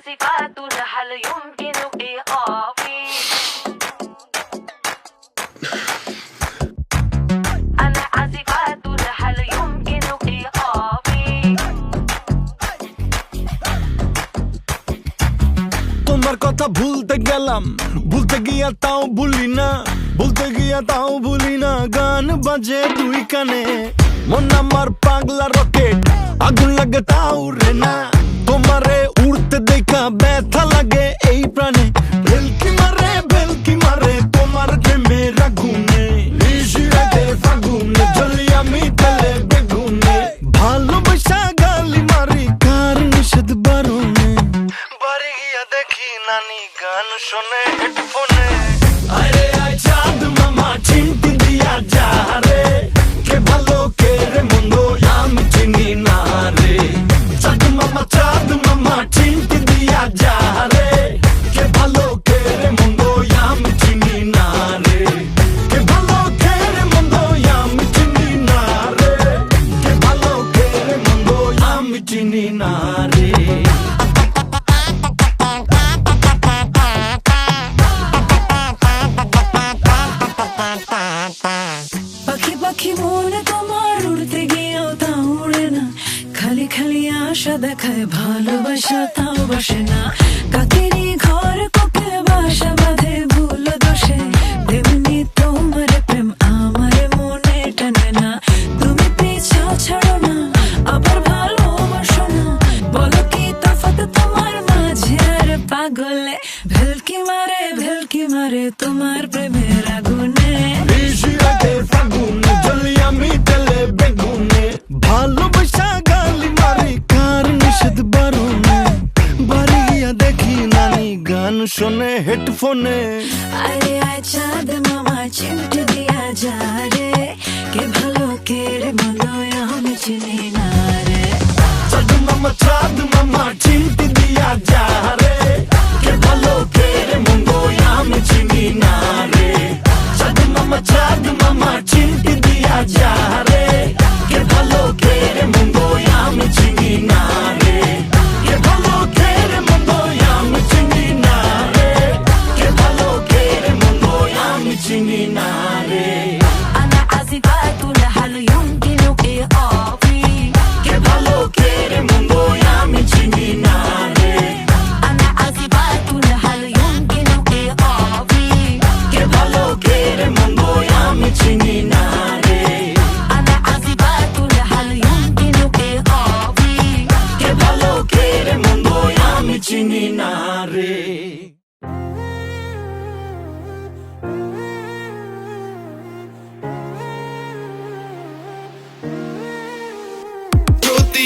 عازفات هل يمكن إيقافي أنا عازفات هل يمكن إيقافي তোমার কথা ভুলতে গেলাম ভুলতে গিয়া তাও ভুলি না ভুলতে গিয়া তাও ভুলি না গান বাজে দুই কানে মন আমার পাগলা রকেট আগুন লাগে তাও রে না তোমারে উড়তে দেখা ব্যথা লাগে এই প্রাণে ভেলকি মারে ভেলকি মারে আশা দেখায়, ভালোবাসা তাও বসে না। কাকেরই ঘর কোকিল বাসা বাঁধে, ভুল দোষে। তেমনি তোমার প্রেম আমার মনে টানে না। তুমি ছাড়ো না, আবার ভালোবাসো না। বলো কি তফাৎ তোমার মাঝে? আর পাগলে, ভেলকি মারে ভেলকি মারে তোমার প্রেমের আগুনে। শোনে হেডফোনে। আরে আয় চাঁদ মামা চিমটে দিয়া যা রে। কে ভালো কে রে মন্দ আমি চিনি না রে। চাঁদ মামা চাঁদ মামা চিমটি দিয়া যা রে। কে ভালো কে রে মন্দ আমি চিনি না রে। চাঁদ মামা চাঁদ মামা চিমটি দিয়া যা রে।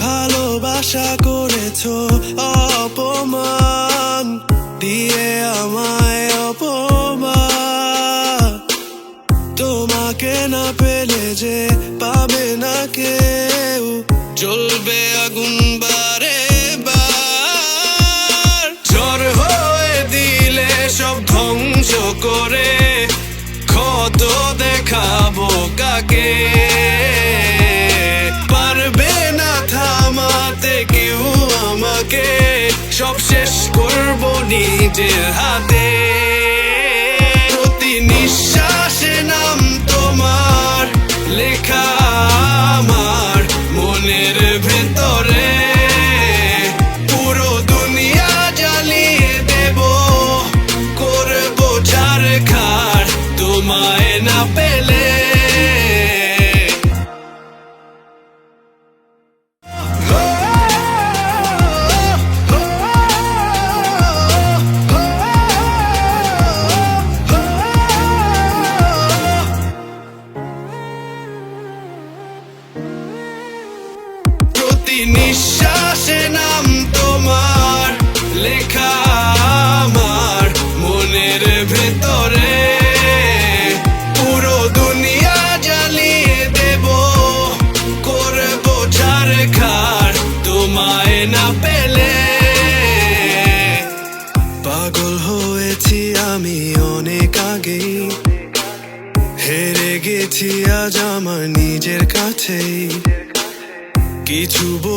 ভালোবাসা করেছ অপমান দিয়ে আমায় অপমান তোমাকে না পেলে যে পাবে না কেউ জ্বলবে তো দেখাবো কাকে? পারবে না থামাতে কেউ আমাকে। সব শেষ করব নিজের হাতে।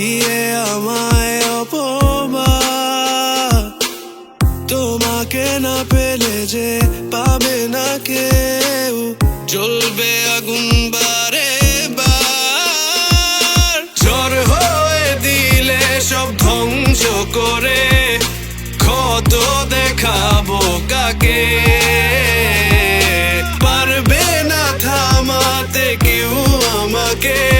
দিয়ে আমায় অপমান। তোমাকে না পেলে যে পাবে না কেউ। জ্বলবে আগুন বারে বার। ঝড় হয়ে দিলে সব ধ্বংস করে ক্ষত দেখাবো কাকে? পারবে না থামাতে কেউ আমাকে।